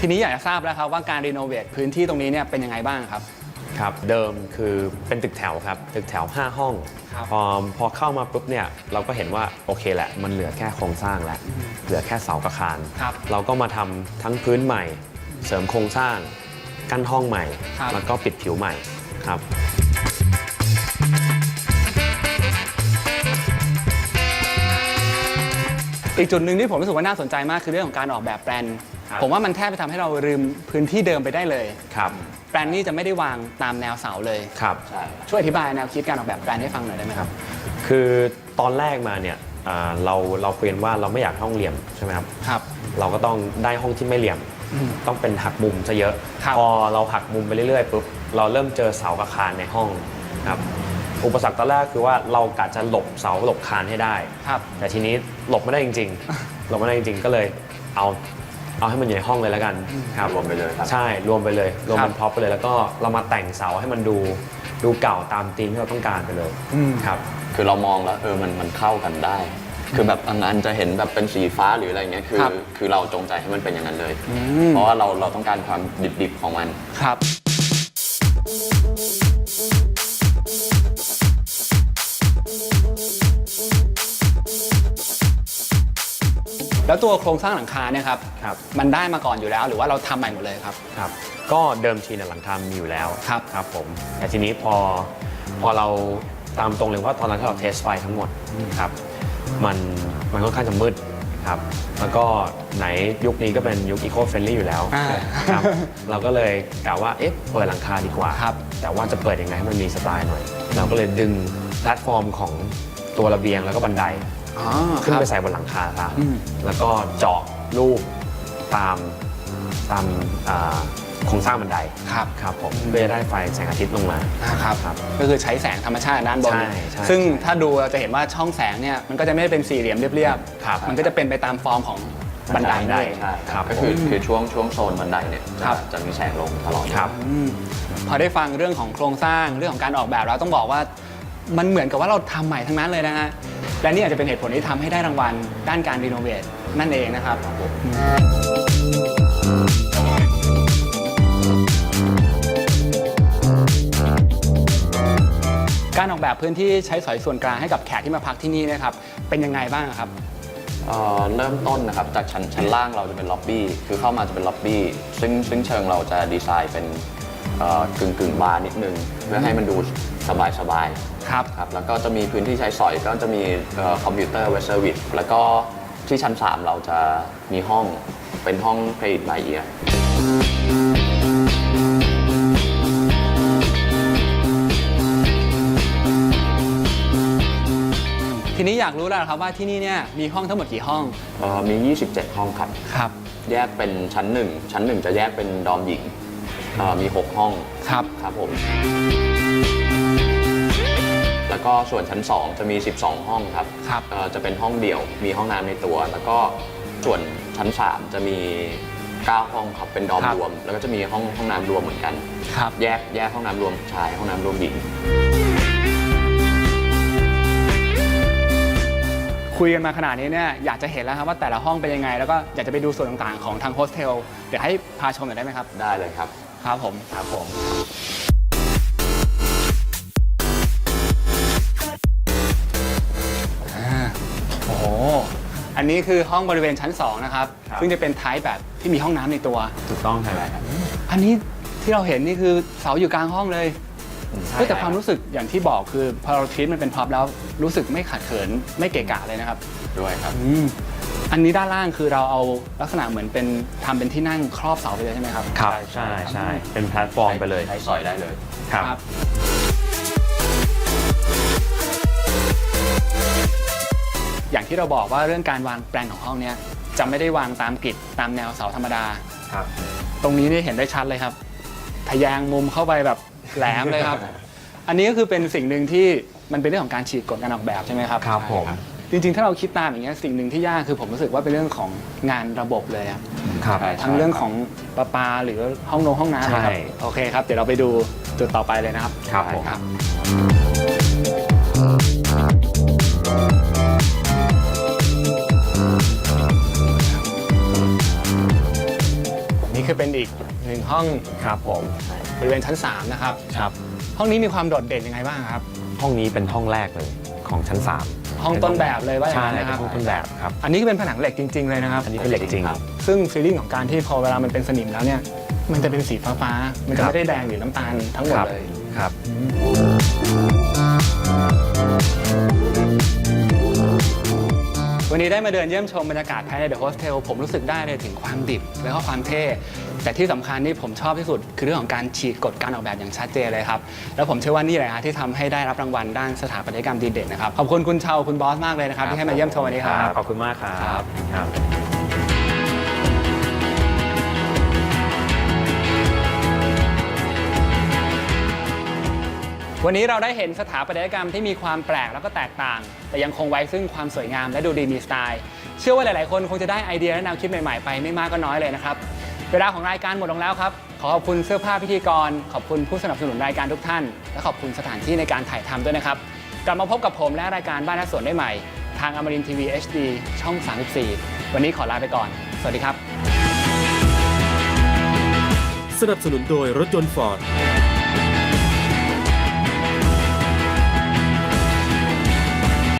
ทีนี้อยากจะทราบแล้วครับว่าการรีโนเวทพื้นที่ตรงนี้เนี่ยเป็นยังไงบ้างครับ ครับเดิมคือเป็นตึกแถวครับ ตึกแถว 5 ห้องครับ พอพอเข้ามาปุ๊บเนี่ยเราก็เห็นว่าโอเคแหละ มันเหลือแค่โครงสร้างแล้ว เหลือแค่เสากระคานครับเราก็มาทำทั้งพื้นใหม่ เสริมโครงสร้าง กั้นห้องใหม่ ครับ แล้วก็ปิดผิวใหม่ครับ อีกจุดหนึ่งที่ผมรู้สึกว่าน่าสนใจมากคือเรื่องของการออกแบบแปลน ครับผมว่ามันแทบจะทำให้เราลืมพื้นที่เดิมไปได้เลย ครับแปลนนี้จะไม่ได้วางตามแนวเสาเลย ครับ ช่วยอธิบายแนวคิดการออกแบบแปลนให้ฟังหน่อยได้ไหมครับ คือตอนแรกมาเนี่ยอ่าเราเราคุยกันว่าเราไม่อยากห้องเหลี่ยมใช่ไหมครับ ครับ เราก็ต้องได้ห้องที่ไม่เหลี่ยมอืมต้องเป็นหักมุมซะเยอะ ครับ พอเราหักมุมไปเรื่อยๆปุ๊บเราเริ่มเจอเสากับคานในห้องครับอุปสรรคตอนแรกคือว่าเรากะจะหลบเสาหลบคานให้ได้ ครับ แต่ทีนี้หลบไม่ได้จริงๆ หลบไม่ได้จริงๆ ก็เลยเอา เอาให้มันอยู่ในห้องเลยแล้วกันครับรวมไปเลยครับ ใช่รวมไปเลย รวมครับเป็นพร็อพไปเลยแล้วก็เรามาแต่งเสาให้มันดูดูเก่าตามธีมที่เราต้องการไปเลยอืม ครับ คือเรามองแล้วเออมันมันเข้ากันได้ คือแบบบางอันจะเห็นแบบเป็นสีฟ้าหรืออะไรเงี้ยคือ ครับ คือเราจงใจให้มันเป็นอย่างนั้นเลยอืมเพราะว่าเราเราต้องการความดิบๆของมัน ครับ แล้วตัวโครงสร้างหลังคาเนี่ยครับครับ มันได้มาก่อนอยู่แล้ว หรือว่าเราทำใหม่หมดเลยครับ ครับ ก็เดิมทีเนี่ยหลังคามีอยู่แล้วครับ ครับผม แต่ทีนี้พอพอเราตามตรงเลยว่าตอนนั้นที่เราเทสไฟทั้งหมดครับ มันมันค่อนข้างจะมืดครับ แล้วก็ไหนยุคนี้ก็เป็นยุคอีโคเฟรนลี่อยู่แล้วอ่าครับ เราก็เลยกะว่าเอ๊ะเปิดหลังคาดีกว่า ครับ แต่ว่าจะเปิดยังไงให้มันมีสไตล์หน่อย เราก็เลยดึงแพลตฟอร์มของตัวระเบียงแล้วก็บันได อ๋อขึ้นครับไปใส่บนหลังคาครับอืม แล้วก็เจาะรูปตามตามอ่าโครงสร้างบันไดครับครับผมเพื่อจะได้ไฟแสงอาทิตย์ลงมา นะครับ ครับก็คือใช้แสงธรรมชาติด้านบน ใช่ใช่ซึ่งถ้าดูเราจะเห็นว่าช่องแสงเนี่ยมันก็จะไม่ได้เป็นสี่เหลี่ยมเรียบครับมันก็จะเป็นไปตามฟอร์มของบันไดบันไดด้วยใช่ครับก็คือคือช่วงช่วงโซนบันไดเนี่ยจะครับจะมีแสงลงตลอด ครับ อืมพอได้ฟังเรื่องของโครงสร้างเรื่องของการออกแบบเราต้องบอกว่ามันเหมือนกับว่าเราทำใหม่ทั้งนั้นเลยนะฮะ และนี่อาจจะเป็นเหตุผลที่ทำให้ได้รางวัลด้านการรีโนเวทนั่นเองนะครับการออกแบบพื้นที่ใช้สอยส่วนกลางให้กับแขกที่มาพักที่นี่นะครับ เป็นยังไงบ้างครับ เอ่อเริ่มต้นนะครับจากชั้นชั้นล่างเราจะเป็นล็อบบี้คือเข้ามาจะเป็นล็อบบี้ซึ่งซึ่งเชิงเราจะดีไซน์เป็นเอ่อกึ่งกึ่งบาร์นิดนึงเพื่อให้มันดู สบายสบายๆครับครับแล้วก็จะมีพื้นที่ใช้สอยก็จะมีคอมพิวเตอร์เวสเซอร์วิสแล้วก็ที่ชั้น 3 เราจะมีห้องเป็นห้อง Credit by Ear ทีนี้อยากรู้แล้วครับว่าที่นี่เนี่ยมีห้องทั้งหมดกี่ห้องเอ่อมี 27 ห้องครับครับ แยกเป็นชั้น 1 ชั้น 1 จะแยกเป็นดอมหญิงเอ่อมี 6 ห้องครับครับผม แล้วก็ส่วนชั้น 2 จะมี 12 ห้องครับครับ เอ่อจะเป็นห้องเดี่ยว มีห้องน้ำในตัว แล้วก็ส่วนชั้น 3 จะมี 9 ห้องครับ เป็นดอมครับ รวม แล้วก็จะมีห้องห้องน้ำรวมเหมือนกัน ครับ แยกแยกห้องน้ำรวมชาย ห้องน้ำรวมหญิง คุยกันมาขนาดนี้เนี่ยอยากจะเห็นแล้วครับว่าแต่ละห้องเป็นยังไง แล้วก็อยากจะไปดูส่วนต่างๆของทางโฮสเทล เดี๋ยวให้พาชมหน่อยได้ไหมครับ ได้เลยครับ ครับผม ครับผม อันนี้คือห้องบริเวณชั้น 2 นะครับ ครับ ซึ่งจะเป็นไทป์แบบที่มีห้องน้ำในตัว ถูกต้องครับอันนี้ที่เราเห็นนี่คือเสาอยู่กลางห้องเลยใช่เฮ้ยแต่ความรู้สึกอย่างที่บอกคือพอเราทีมันเป็นพร็อพแล้วรู้สึกไม่ขัดเขินไม่เกะกะเลยนะครับ ด้วยครับ อืมอันนี้ด้านล่างคือเราเอาลักษณะเหมือนเป็นทำเป็นที่นั่งครอบเสาไปเลยใช่ไหมครับ ครับ ใช่ใช่เป็นแพลตฟอร์มไปเลย ใช้สอยได้เลย ครับ อย่างที่เราบอกว่าเรื่องการวางแปลนของห้องเนี้ยจะไม่ได้วางตามกริดตามแนวเสาธรรมดา ครับ ตรงนี้นี่เห็นได้ชัดเลยครับทะแยงมุมเข้าไปแบบแหลมเลยครับ อันนี้ก็คือเป็นสิ่งหนึ่งที่มันเป็นเรื่องของการฉีกกฎการออกแบบใช่ไหมครับ ครับผม จริงๆ ถ้าเราคิดตามอย่างเงี้ยสิ่งหนึ่งที่ยากคือผมรู้สึกว่าเป็นเรื่องของงานระบบเลยครับครับใช่ทั้งเรื่องของประปาหรือห้องนงห้องน้ำนะครับใช่ โอเคครับ เดี๋ยวเราไปดูจุดต่อไปเลยนะครับ ครับผม ครับ คือเป็นอีกหนึ่งห้องครับผมบริเวณชั้น 3 นะครับ ครับ ห้องนี้มีความโดดเด่นยังไงบ้างครับ ห้องนี้เป็นห้องแรกเลยของชั้น 3 ห้องต้นแบบเลยว่าอย่างใช่นั้นนะคเป็รับนห้องต้นแบบครับ อันนี้ก็เป็นผนังเหล็กจริง ๆ เลยนะครับ อันนี้เป็นเหล็กจริงครับซึ่งฟีลลิ่งของการที่พอเวลามันเป็นสนิมแล้วเนี่ย มันจะเป็นสีฟ้าๆ มันจะครับ ไม่ได้แดงหรือน้ำตาลทั้งหมดครับเลย ครับวัน นี้ได้มาเดินเยี่ยมชมบรรยากาศภายในเดอะโฮสเทลผมรู้สึกได้เลยถึงความดิบและก็ความเท่ แต่ที่สำคัญที่ผมชอบที่สุด คือเรื่องของการฉีกกฎการออกแบบอย่างชัดเจนเลยครับ แล้วผมเชื่อว่านี่แหละฮะที่ทำให้ได้รับรางวัลด้านสถาปัตยกรรมดีเด่นนะครับ ขอบคุณคุณเชาคุณบอสมากเลยนะครับที่ให้มาเยี่ยมชมวันนี้ครับ ขอบคุณมากครับ วันนี้เราได้เห็นสถาปัตยกรรมที่มีความแปลกแล้วก็แตกต่าง แต่ยังคงไว้ซึ่งความสวยงามและดูดีมีสไตล์ เชื่อว่าหลาย ๆ คนคงจะได้ไอเดียและแนวคิดใหม่ ๆ ไปไม่มากก็น้อยเลยนะครับ เวลาของรายการหมดลงแล้วครับ ขอขอบคุณเสื้อผ้าพิธีกร ขอบคุณผู้สนับสนุนรายการทุกท่าน และขอบคุณสถานที่ในการถ่ายทำด้วยนะครับ กลับมาพบกับผมและรายการบ้านนักสวนได้ใหม่ ทางอมรินทีวี HD ช่อง 34 วันนี้ขอลาไปก่อน สวัสดีครับ สนับสนุนโดยรถยนต์ฟอร์ด